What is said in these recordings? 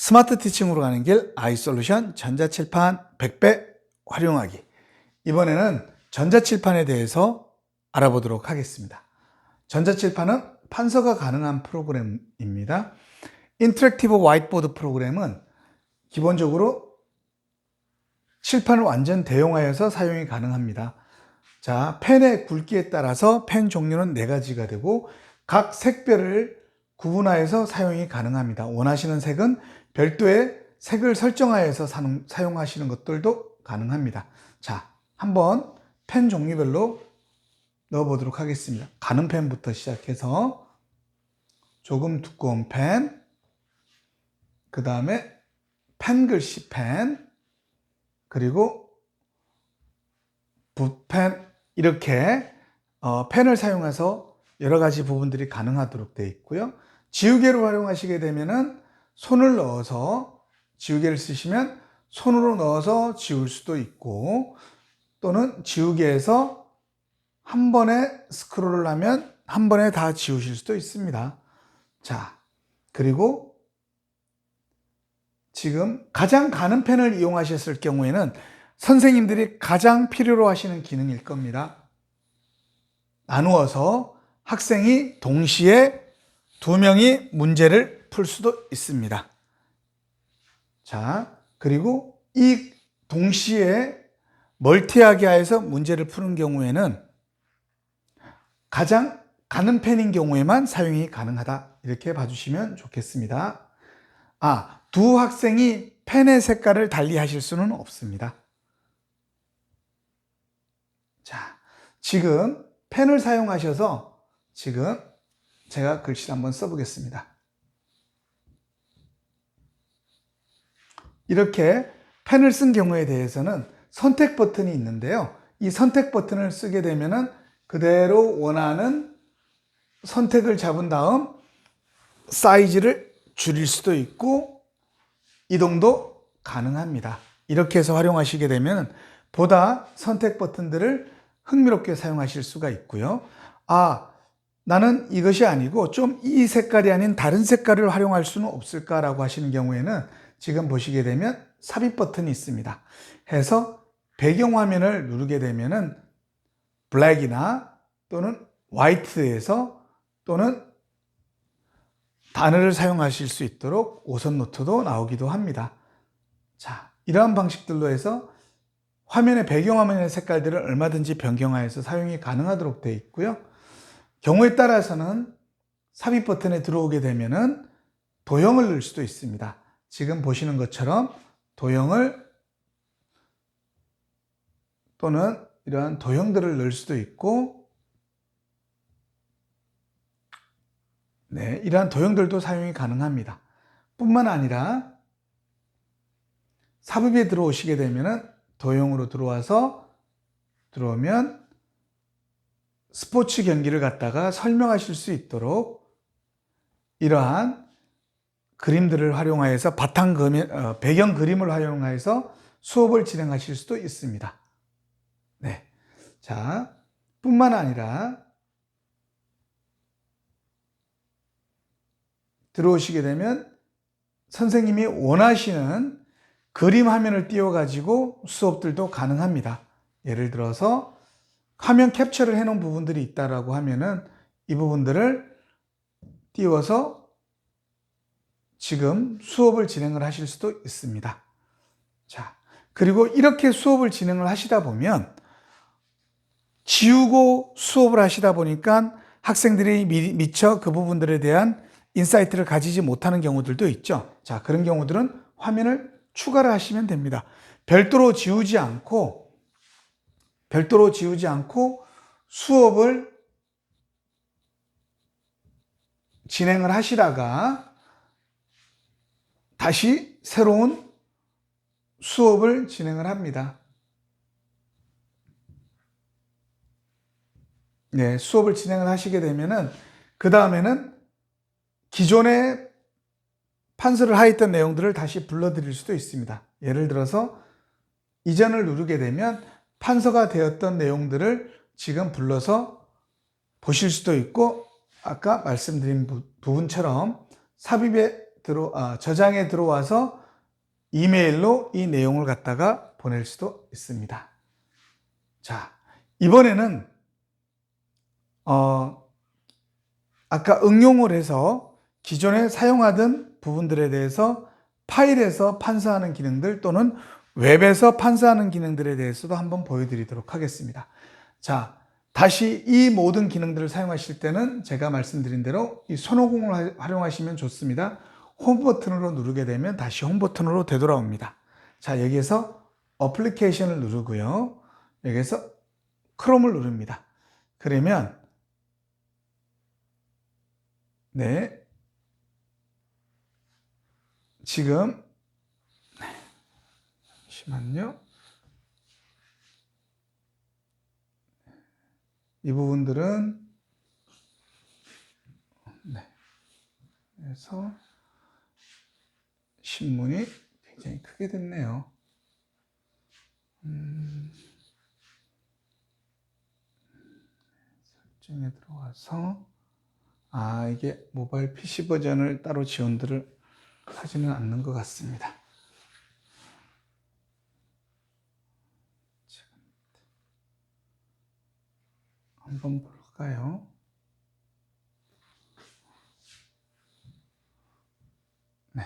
스마트 티칭으로 가는 길 아이솔루션 전자칠판 100배 활용하기. 이번에는 전자칠판에 대해서 알아보도록 하겠습니다. 전자칠판은 판서가 가능한 프로그램입니다. 인터랙티브 화이트보드 프로그램은 기본적으로 칠판을 완전 대용하여서 사용이 가능합니다. 자, 펜의 굵기에 따라서 펜 종류는 네 가지가 되고 각 색별을 구분하여서 사용이 가능합니다. 원하시는 색은 별도의 색을 설정하여서 사용하시는 것들도 가능합니다. 자, 한번 펜 종류별로 넣어보도록 하겠습니다. 가는 펜부터 시작해서 조금 두꺼운 펜, 그 다음에 펜글씨 펜, 그리고 붓펜, 이렇게 어, 펜을 사용해서 여러 가지 부분들이 가능하도록 되어 있고요. 지우개로 활용하시게 되면은 손을 넣어서 지우개를 쓰시면 손으로 넣어서 지울 수도 있고 또는 지우개에서 한 번에 스크롤을 하면 한 번에 다 지우실 수도 있습니다. 자, 그리고 지금 가장 가는 펜을 이용하셨을 경우에는 선생님들이 가장 필요로 하시는 기능일 겁니다. 나누어서 학생이 동시에 두 명이 문제를 풀 수도 있습니다. 자, 그리고 이 동시에 멀티하게 해서 문제를 푸는 경우에는 가장 가는 펜인 경우에만 사용이 가능하다. 이렇게 봐주시면 좋겠습니다. 아, 두 학생이 펜의 색깔을 달리 하실 수는 없습니다. 자, 지금 펜을 사용하셔서 지금 제가 글씨를 한번 써보겠습니다. 이렇게 펜을 쓴 경우에 대해서는 선택 버튼이 있는데요. 이 선택 버튼을 쓰게 되면은 그대로 원하는 선택을 잡은 다음 사이즈를 줄일 수도 있고 이동도 가능합니다. 이렇게 해서 활용하시게 되면 보다 선택 버튼들을 흥미롭게 사용하실 수가 있고요. 아, 나는 이것이 아니고 좀 이 색깔이 아닌 다른 색깔을 활용할 수는 없을까라고 하시는 경우에는 지금 보시게 되면 삽입 버튼이 있습니다. 해서 배경 화면을 누르게 되면은 블랙이나 또는 화이트에서 또는 단어를 사용하실 수 있도록 오선 노트도 나오기도 합니다. 자, 이러한 방식들로 해서 화면의 배경화면의 색깔들을 얼마든지 변경하여서 사용이 가능하도록 되어 있고요. 경우에 따라서는 삽입 버튼에 들어오게 되면은 도형을 넣을 수도 있습니다. 지금 보시는 것처럼 도형을 또는 이러한 도형들을 넣을 수도 있고 네, 이러한 도형들도 사용이 가능합니다. 뿐만 아니라 삽입에 들어오시게 되면은 도형으로 들어와서 들어오면 스포츠 경기를 갖다가 설명하실 수 있도록 이러한 그림들을 활용하여서 바탕 그림, 어, 배경 그림을 활용하여서 수업을 진행하실 수도 있습니다. 네. 자, 뿐만 아니라 들어오시게 되면 선생님이 원하시는 그림 화면을 띄워가지고 수업들도 가능합니다. 예를 들어서 화면 캡처를 해놓은 부분들이 있다라고 하면은 이 부분들을 띄워서 지금 수업을 진행을 하실 수도 있습니다. 자, 그리고 이렇게 수업을 진행을 하시다 보면 지우고 수업을 하시다 보니까 학생들이 미처 그 부분들에 대한 인사이트를 가지지 못하는 경우들도 있죠. 자, 그런 경우들은 화면을 추가를 하시면 됩니다. 별도로 지우지 않고, 별도로 지우지 않고 수업을 진행을 하시다가 다시 새로운 수업을 진행을 합니다. 네, 수업을 진행을 하시게 되면은 그 다음에는 기존에 판서를 하였던 내용들을 다시 불러드릴 수도 있습니다. 예를 들어서 이전을 누르게 되면 판서가 되었던 내용들을 지금 불러서 보실 수도 있고 아까 말씀드린 부 분처럼 삽입에 들어 아, 저장에 들어와서 이메일로 이 내용을 갖다가 보낼 수도 있습니다. 자, 이번에는 어 아까 응용을 해서 기존에 사용하던 부분들에 대해서 파일에서 판사하는 기능들 또는 웹에서 판사하는 기능들에 대해서도 한번 보여드리도록 하겠습니다. 자, 다시 이 모든 기능들을 사용하실 때는 제가 말씀드린 대로 이 손오공을 활용하시면 좋습니다. 홈 버튼으로 누르게 되면 다시 홈 버튼으로 되돌아옵니다. 자, 여기에서 어플리케이션을 누르고요. 여기에서 크롬을 누릅니다. 그러면 네. 지금 잠시만요. 이 부분들은 네. 그래서 신문이 굉장히 크게 됐네요. 음, 설정에 들어와서 아 이게 모바일 PC 버전을 따로 지원들을 하지는 않는 것 같습니다. 한번 볼까요? 네.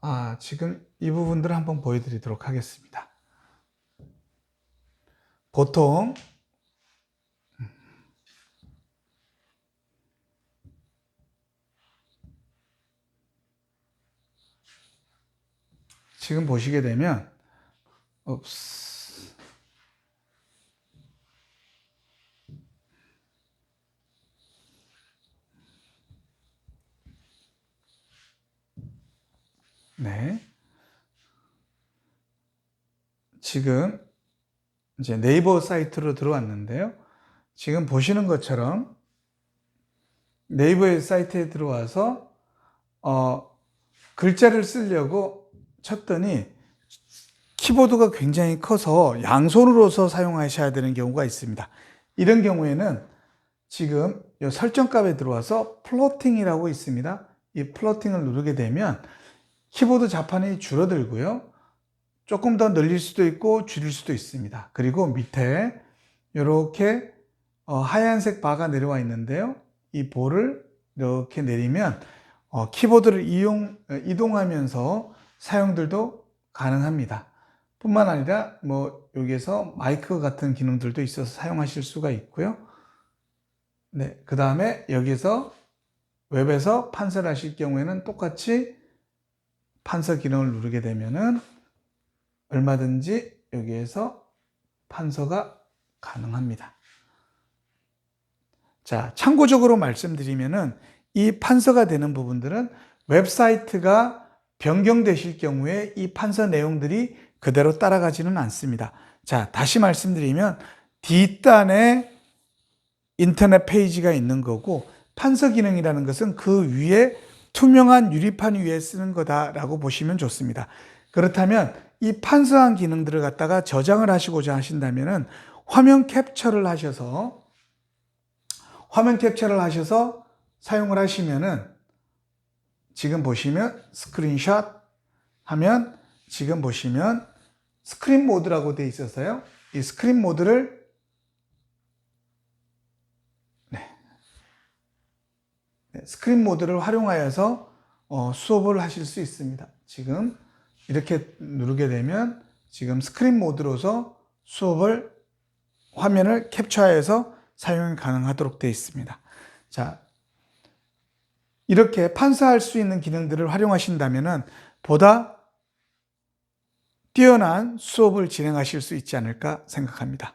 아, 지금 이 부분들을 한번 보여드리도록 하겠습니다. 보통 지금 보시게 되면 옵스. 네. 지금 이제 네이버 사이트로 들어왔는데요. 지금 보시는 것처럼 네이버 사이트에 들어와서 어, 글자를 쓰려고 쳤더니 키보드가 굉장히 커서 양손으로서 사용하셔야 되는 경우가 있습니다. 이런 경우에는 지금 이 설정값에 들어와서 플로팅이라고 있습니다. 이 플로팅을 누르게 되면 키보드 자판이 줄어들고요. 조금 더 늘릴 수도 있고 줄일 수도 있습니다. 그리고 밑에 이렇게 어, 하얀색 바가 내려와 있는데요. 이 볼을 이렇게 내리면 어, 키보드를 이용, 이동하면서 사용들도 가능합니다. 뿐만 아니라 뭐 여기에서 마이크 같은 기능들도 있어서 사용하실 수가 있고요. 네, 그 다음에 여기서 웹에서 판서를 하실 경우에는 똑같이 판서 기능을 누르게 되면은 얼마든지 여기에서 판서가 가능합니다. 자, 참고적으로 말씀드리면은 이 판서가 되는 부분들은 웹사이트가 변경되실 경우에 이 판서 내용들이 그대로 따라가지는 않습니다. 자, 다시 말씀드리면 뒷단에 인터넷 페이지가 있는 거고 판서 기능이라는 것은 그 위에 투명한 유리판 위에 쓰는 거다라고 보시면 좋습니다. 그렇다면 이 판서한 기능들을 갖다가 저장을 하시고자 하신다면은 화면 캡처를 하셔서 화면 캡처를 하셔서 사용을 하시면은 지금 보시면 스크린샷 하면 지금 보시면 스크린 모드라고 되어 있어서요. 이 스크린 모드를 네. 네, 스크린 모드를 활용하여서 어, 수업을 하실 수 있습니다. 지금 이렇게 누르게 되면 지금 스크린 모드로서 수업을 화면을 캡처하여서 사용이 가능하도록 되어 있습니다. 자, 이렇게 판사할 수 있는 기능들을 활용하신다면 보다 뛰어난 수업을 진행하실 수 있지 않을까 생각합니다.